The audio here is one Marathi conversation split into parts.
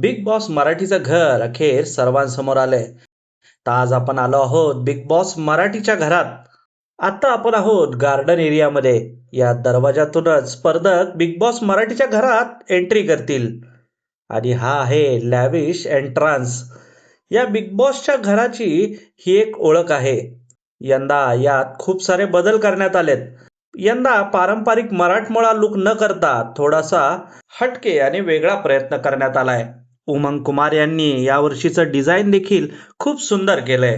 बिग बॉस मराठीचं घर अखेर सर्वांसमोर आलंय. तर आज आपण आलो आहोत बिग बॉस मराठीच्या घरात. आता आपण आहोत गार्डन एरियामध्ये. या दरवाजातूनच स्पर्धक बिग बॉस मराठीच्या घरात एंट्री करतील. आणि हा आहे लॅविश एंट्रान्स या बिग बॉसच्या घराची ही एक ओळख आहे. यंदा यात खूप सारे बदल करण्यात आलेत. यंदा पारंपरिक मराठमोळा लुक न करता थोडासा हटके आणि वेगळा प्रयत्न करण्यात आलाय. उमंग कुमार यांनी यावर्षीचं डिझाईन देखील खूप सुंदर केलंय.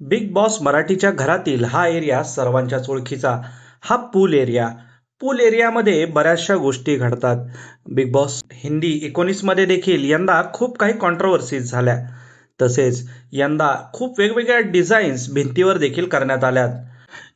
बिग बॉस मराठीच्या घरातील हा एरिया सर्वांच्याच ओळखीचा. हा पूल एरिया पूल एरियामध्ये बऱ्याचशा गोष्टी घडतात. बिग बॉस हिंदी एकोणीसमध्ये देखील यंदा खूप काही कॉन्ट्रोवर्सीज झाल्या. तसेच यंदा खूप वेगवेगळ्या डिझाईन्स भिंतीवर देखील करण्यात आल्यात.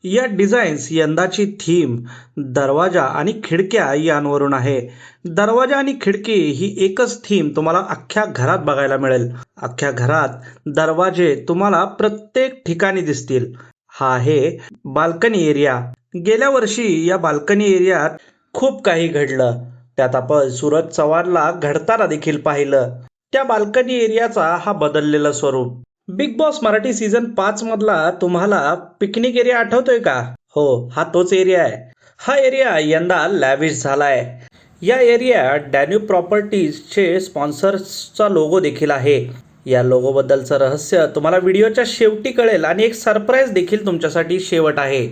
या डिझाईन्स यंदाची थीम दरवाजा आणि खिडक्या यांवरून आहे. दरवाजा आणि खिडकी ही एकच थीम तुम्हाला अख्ख्या घरात बघायला मिळेल. अख्ख्या घरात दरवाजे तुम्हाला प्रत्येक ठिकाणी दिसतील. हा आहे बाल्कनी एरिया. गेल्या वर्षी या बाल्कनी एरियात खूप काही घडलं. त्यात आपण सूरज चव्हाणला घडताना देखील पाहिलं. त्या बाल्कनी एरियाचा हा बदललेला स्वरूप. बिग बॉस मराठी सीझन पाच मधला तुम्हाला पिकनिक एरिया आठवतोय का? हो हा तोच एरिया आहे. हा एरिया यंदा लॅविश झालाय. या एरियात डॅन्यू प्रॉपर्टीजचे स्पॉन्सर्सचा लोगो देखील आहे. या लोगोबद्दलचं रहस्य तुम्हाला व्हिडिओच्या शेवटी कळेल आणि एक सरप्राईज देखील तुमच्यासाठी शेवट आहे.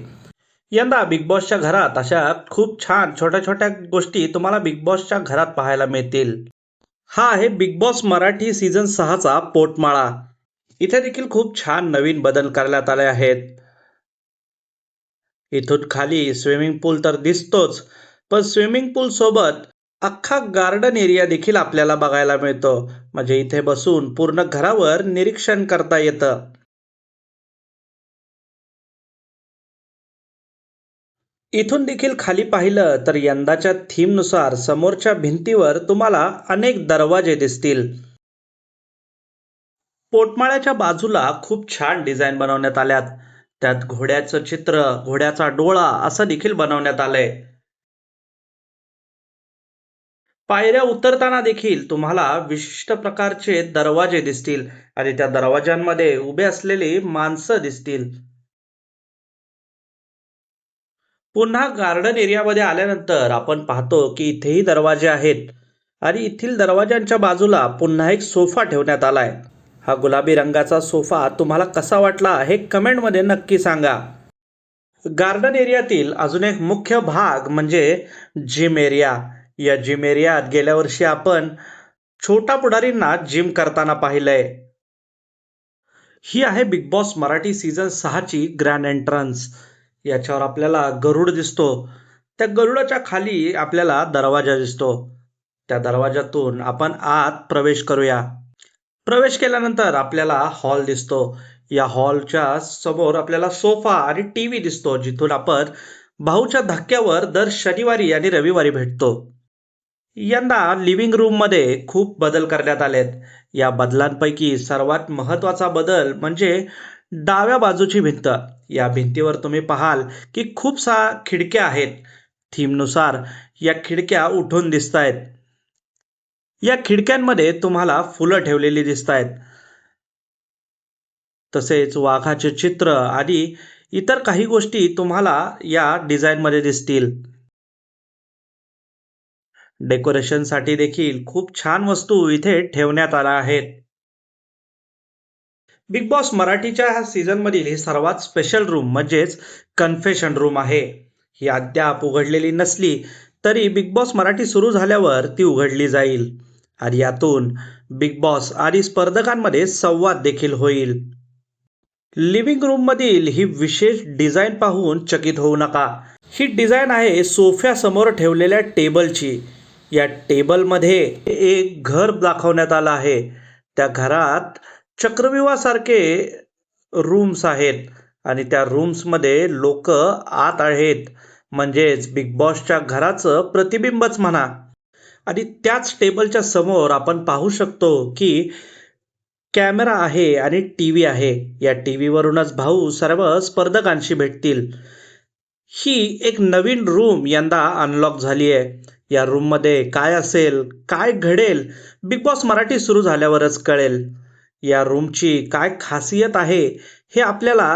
यंदा बिग बॉसच्या घरात अशा खूप छान छोट्या छोट्या गोष्टी तुम्हाला बिग बॉसच्या घरात पाहायला मिळतील. हा आहे बिग बॉस मराठी सीझन सहाचा पोटमाळा. इथे देखील खूप छान नवीन बदल करण्यात आले आहेत. इथून खाली स्विमिंग पूल तर दिसतोच पण स्विमिंग पूल सोबत अख्खा गार्डन एरिया देखील आपल्याला बघायला मिळतो. म्हणजे इथे बसून पूर्ण घरावर निरीक्षण करता येतं. इथून देखील खाली पाहिलं तर यंदाच्या थीमनुसार समोरच्या भिंतीवर तुम्हाला अनेक दरवाजे दिसतील. पोटमाळ्याच्या बाजूला खूप छान डिझाईन बनवण्यात आल्यात. त्यात घोड्याचं चित्र घोड्याचा डोळा असं देखील बनवण्यात आलंय. पायऱ्या उतरताना देखील तुम्हाला विशिष्ट प्रकारचे दरवाजे दिसतील आणि त्या दरवाजांमध्ये उभे असलेली माणसं दिसतील. पुन्हा गार्डन एरियामध्ये आल्यानंतर आपण पाहतो की इथेही दरवाजे आहेत आणि येथील दरवाजांच्या बाजूला पुन्हा एक सोफा ठेवण्यात आलाय. हा गुलाबी रंगाचा सोफा तुम्हाला कसा वाटला हे कमेंटमध्ये नक्की सांगा. गार्डन एरियातील अजून एक मुख्य भाग म्हणजे जिम एरिया. या जिम एरियात गेल्या वर्षी आपण छोटा पुढारींना जिम करताना पाहिलंय. ही आहे बिग बॉस मराठी सीझन सहाची ग्रँड एंट्रन्स. याच्यावर आपल्याला गरुड दिसतो. त्या गरुडाच्या खाली आपल्याला दरवाजा दिसतो. त्या दरवाजातून आपण आत प्रवेश करूया. प्रवेश केल्यानंतर आपल्याला हॉल दिसतो. या हॉलच्या समोर आपल्याला सोफा आणि टी व्ही दिसतो जिथून आपण भाऊच्या धक्क्यावर दर शनिवारी आणि रविवारी भेटतो. यंदा लिव्हिंग रूममध्ये खूप बदल करण्यात आलेत. या बदलांपैकी सर्वात महत्त्वाचा बदल म्हणजे डाव्या बाजूची भिंत. या भिंतीवर तुम्ही पाहाल की खूप सा खिडक्या आहेत. थीमनुसार या खिडक्या उठून दिसत आहेत या खिडक्यांमध्ये तुम्हाला फुलं ठेवलेली दिसत आहेत तसेच वाघाचे चित्र आणि इतर काही गोष्टी तुम्हाला या डिझाईनमध्ये दिसतील. डेकोरेशनसाठी देखील खूप छान वस्तू इथे ठेवण्यात आल्या आहेत. बिग बॉस मराठीच्या ह्या सीझन मधील ही सर्वात स्पेशल रूम म्हणजेच कन्फेशन रूम आहे. ही अद्याप उघडलेली नसली तरी बिग बॉस मराठी सुरू झाल्यावर ती उघडली जाईल. आणि यातून बिग बॉस आणि स्पर्धकांमध्ये संवाद देखील होईल. लिव्हिंग रूम मधील ही विशेष डिझाईन पाहून चकित होऊ नका. ही डिझाईन आहे सोफ्या समोर ठेवलेल्या टेबलची. या टेबलमध्ये एक घर दाखवण्यात आलं आहे. त्या घरात चक्रव्यूहासारखे रूम्स आहेत आणि त्या रूम्समध्ये लोक आत आहेत. म्हणजेच बिग बॉसच्या घराचं प्रतिबिंबच म्हणा. आणि त्याच टेबलच्या समोर आपण पाहू शकतो की कॅमेरा आहे आणि टी व्ही आहे. या टी व्हीवरूनच भाऊ सर्व स्पर्धकांशी भेटतील. ही एक नवीन रूम यंदा अनलॉक झाली आहे. या रूममध्ये काय असेल काय घडेल बिग बॉस मराठी सुरू झाल्यावरच कळेल. या रूमची काय खासियत आहे हे आपल्याला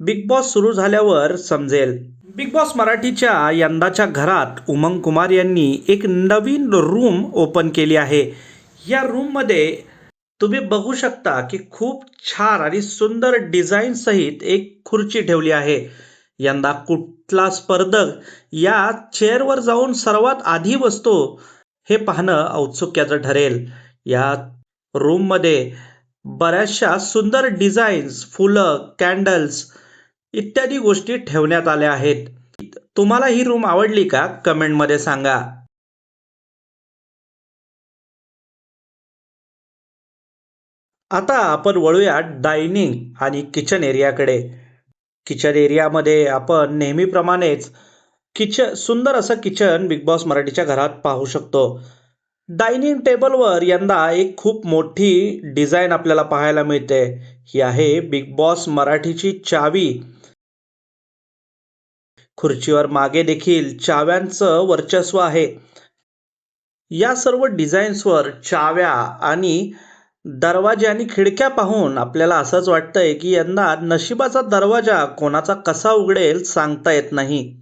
बिग बॉस सुरू झाल्यावर समजेल. बिग बॉस मराठीच्या यंदाच्या घरात उमंग कुमार यांनी एक नवीन रूम ओपन केली आहे. या रूममध्ये तुम्ही बघू शकता की खूप छान आणि सुंदर डिझाईन सहित एक खुर्ची ठेवली आहे. यंदा कुठला स्पर्धक या चेअरवर जाऊन सर्वात आधी बसतो हे पाहणं औत्सुक्याचं ठरेल. या रूममध्ये बऱ्याचशा सुंदर डिझाईन्स फुलं कॅन्डल्स इत्यादी गोष्टी ठेवण्यात आल्या आहेत. तुम्हाला ही रूम आवडली का? कमेंटमध्ये सांगा. आता आपण वळूया डायनिंग आणि किचन एरियाकडे किचन एरियामध्ये आपण नेहमीप्रमाणेच किचन सुंदर असं किचन बिग बॉस मराठीच्या घरात पाहू शकतो. डायनिंग टेबलवर यंदा एक खूप मोठी डिझाईन आपल्याला पाहायला मिळते. ही आहे बिग बॉस मराठीची चावी. खुर्चीवर मागे देखील चाव्यांचं वर्चस्व आहे. या सर्व डिझाईन्सवर चाव्या आणि दरवाजे आणि खिडक्या पाहून आपल्याला असंच वाटतंय की यंदा नशिबाचा दरवाजा कोणाचा कसा उघडेल सांगता येत नाही.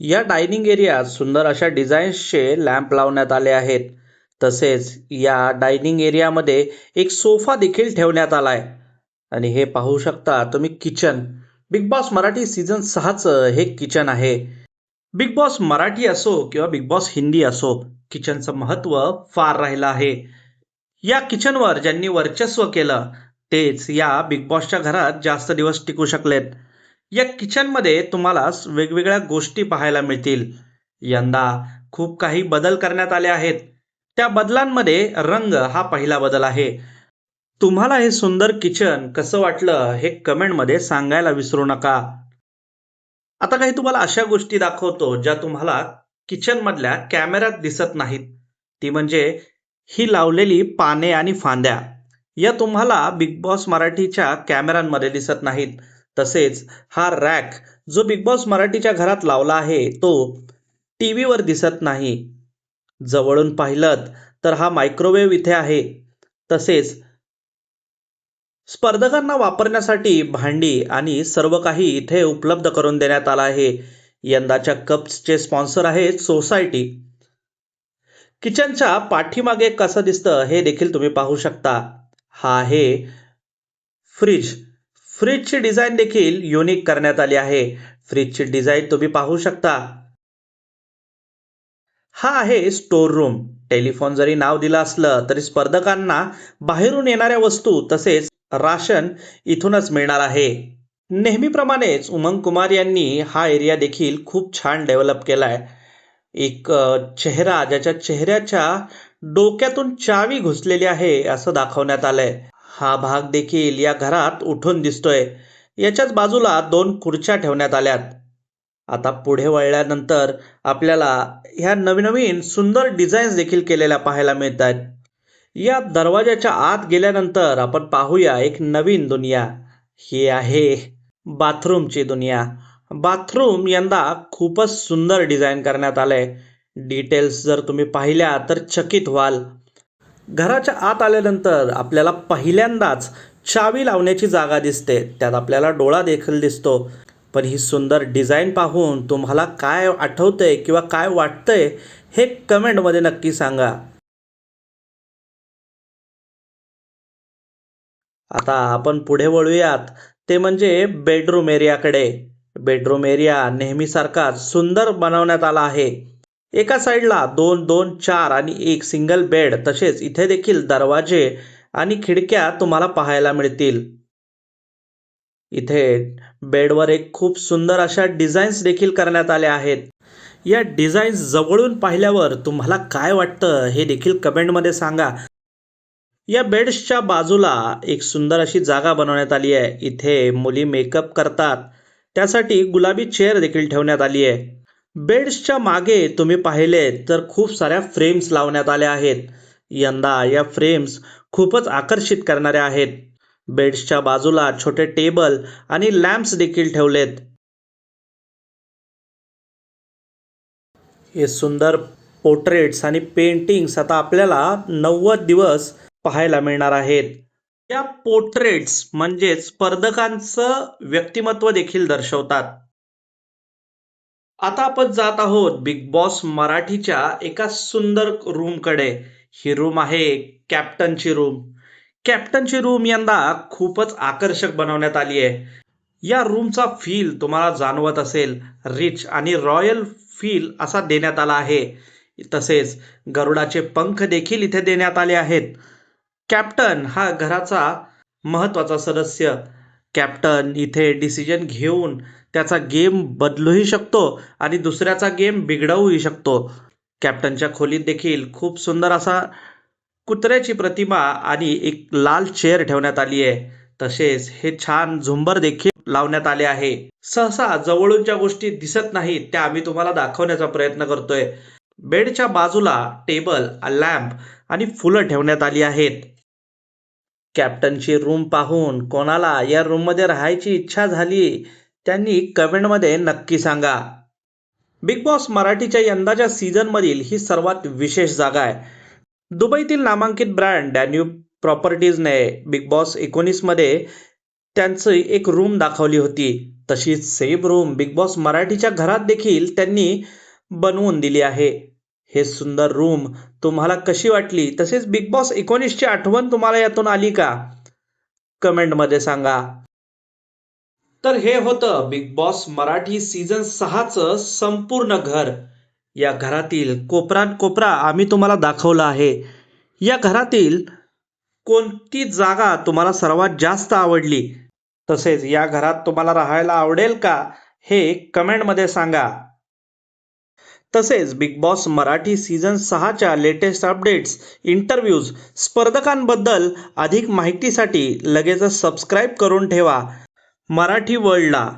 या डायनिंग एरियात सुंदर अशा डिझाईन्सचे लॅम्प लावण्यात आले आहेत. तसेच या डायनिंग एरियामध्ये एक सोफा देखील ठेवण्यात आलाय. आणि हे पाहू शकता तुम्ही kitchen. Bigg Boss Marathi season सहाचं हे किचन आहे. बिग बॉस मराठी असो किंवा बिग बॉस हिंदी असो किचनचं महत्त्व फार राहिलं आहे. या किचनवर ज्यांनी वर्चस्व केलं तेच या बिग बॉसच्या घरात जास्त दिवस टिकू शकलेत. या किचनमध्ये तुम्हाला वेगवेगळ्या गोष्टी पाहायला मिळतील. यंदा खूप काही बदल करण्यात आले आहेत. त्या बदलांमध्ये रंग हा पहिला बदल आहे. तुम्हाला हे सुंदर किचन कसं वाटलं हे कमेंटमध्ये सांगायला विसरू नका. आता काही तुम्हाला अशा गोष्टी दाखवतो ज्या तुम्हाला किचन मधल्या कॅमेऱ्यात दिसत नाहीत. ती म्हणजे ही लावलेली पाने आणि फांद्या. या तुम्हाला बिग बॉस मराठीच्या कॅमेऱ्यांमध्ये दिसत नाहीत. तसेच हा रॅक जो बिग बॉस मराठीच्या घरात लावला आहे तो टी व्हीवर दिसत नाही. जवळून पाहिलं तर हा मायक्रोवेव्ह इथे आहे. तसेच स्पर्धकांना वापरण्यासाठी भांडी आणि सर्व काही इथे उपलब्ध करून देण्यात आलं आहे. यंदाच्या कप्सचे स्पॉन्सर आहेत सोसायटी. किचनच्या पाठीमागे कसं दिसतं हे देखील तुम्ही पाहू शकता. हा आहे फ्रीज. फ्रीजची डिझाईन देखील युनिक करण्यात आली आहे. फ्रीजची डिझाईन तुम्ही पाहू शकता. हा आहे स्टोर रूम. टेलिफोन जरी नाव दिलं असलं तरी स्पर्धकांना बाहेरून येणाऱ्या वस्तू तसेच राशन इथूनच मिळणार आहे. नेहमीप्रमाणेच उमंग कुमार यांनी हा एरिया देखील खूप छान डेव्हलप केला आहे एक चेहरा ज्याच्या चेहऱ्याच्या डोक्यातून चावी घुसलेली आहे असं दाखवण्यात आलंय. हा भाग देखील या घरात उठून दिसतोय. याच्याच बाजूला दोन खुर्च्या ठेवण्यात आल्यात. आता पुढे वळल्यानंतर आपल्याला ह्या नवीन नवीन सुंदर डिझाईन्स देखील केलेल्या पाहायला मिळत आहेत या दरवाजाच्या आत गेल्यानंतर आपण पाहूया एक नवीन दुनिया. ही आहे बाथरूमची दुनिया. बाथरूम यंदा खूपच सुंदर डिझाईन करण्यात आलंय. डिटेल्स जर तुम्ही पाहिल्या तर चकित व्हाल. घराच्या आत आल्यानंतर आपल्याला पहिल्यांदाच चावी लावण्याची जागा दिसते. त्यात आपल्याला डोळा देखील दिसतो. पण ही सुंदर डिझाईन पाहून तुम्हाला काय आठवतंय किंवा काय वाटतंय हे कमेंटमध्ये नक्की सांगा. आता आपण पुढे वळूयात. ते म्हणजे बेडरूम एरियाकडे बेडरूम एरिया नेहमीसारखाच सुंदर बनवण्यात आला आहे. एका साईडला दोन दोन चार आणि एक सिंगल बेड तसेच इथे देखील दरवाजे आणि खिडक्या तुम्हाला पाहायला मिळतील. इथे बेडवर एक खूप सुंदर अशा डिझाईन्स देखील करण्यात आल्या आहेत. या डिझाईन्स जवळून पाहिल्यावर तुम्हाला काय वाटतं हे देखील कमेंटमध्ये सांगा. या बेड्सच्या बाजूला एक सुंदर अशी जागा बनवण्यात आली आहे. इथे मुली मेकअप करतात. त्यासाठी गुलाबी चेअर देखील ठेवण्यात आली आहे. बेड्सच्या मागे तुम्ही पाहिले तर खूप साऱ्या फ्रेम्स लावण्यात आल्या आहेत. यंदा या फ्रेम्स खूपच आकर्षित करणाऱ्या आहेत. बेड्सच्या बाजूला छोटे टेबल आणि लॅम्प्स देखील ठेवलेत. हे सुंदर पोर्ट्रेट्स आणि पेंटिंग्स आता आपल्याला नव्वद दिवस पाहायला मिळणार आहेत. या पोर्ट्रेट्स म्हणजेच स्पर्धकांचं व्यक्तिमत्व देखील दर्शवतात. आता आपण जात आहोत बिग बॉस मराठीच्या एका सुंदर रूमकडे. ही रूम आहे कॅप्टनची रूम. कॅप्टनची रूम यंदा खूपच आकर्षक बनवण्यात आली आहे. या रूमचा फील तुम्हाला जाणवत असेल. रिच आणि रॉयल फील असा देण्यात आला आहे. तसेच गरुडाचे पंख देखील इथे देण्यात आले आहेत. कॅप्टन हा घराचा महत्त्वाचा सदस्य. कॅप्टन इथे डिसिजन घेऊन त्याचा गेम बदलूही शकतो आणि दुसऱ्याचा गेम बिघडवूही शकतो. कॅप्टनच्या खोलीत देखील खूप सुंदर असा कुत्र्याची प्रतिमा आणि एक लाल चेअर ठेवण्यात आली आहे. तसेच हे छान झुंबर देखील लावण्यात आले आहे. सहसा जवळून ज्या गोष्टी दिसत नाहीत त्या आम्ही तुम्हाला दाखवण्याचा प्रयत्न करतोय. बेडच्या बाजूला टेबल लॅम्प आणि फुलं ठेवण्यात आली आहेत. कॅप्टनची रूम पाहून कोणाला या रूममध्ये राहायची इच्छा झाली त्यांनी कमेंटमध्ये नक्की सांगा. बिग बॉस मराठीच्या यंदाच्या सीझनमधील ही सर्वात विशेष जागा आहे. दुबईतील नामांकित ब्रँड डॅन्यूब प्रॉपर्टीजने बिग बॉस एकोणीसमध्ये त्यांचं एक रूम दाखवली होती. तशीच सेम रूम बिग बॉस मराठीच्या घरात देखील त्यांनी बनवून दिली आहे. हे सुंदर रूम तुम्हाला कशी वाटली? तसेच बिग बॉस एकोणीसची आठवण तुम्हाला यातून आली का? कमेंटमध्ये सांगा. तर हे होतं बिग बॉस मराठी सीझन सहाचं संपूर्ण घर. या घरातील कोपरान कोपरा आम्ही तुम्हाला दाखवला आहे. या घरातील कोणती जागा तुम्हाला सर्वात जास्त आवडली? तसेच या घरात तुम्हाला राहायला आवडेल का? हे कमेंटमध्ये सांगा. तसेच बिग बॉस मराठी सीझन सहाच्या लेटेस्ट अपडेट्स इंटरव्ह्यूज स्पर्धकांबद्दल अधिक माहितीसाठी लगेचच सबस्क्राईब करून ठेवा. मराठी वर्ल्डला.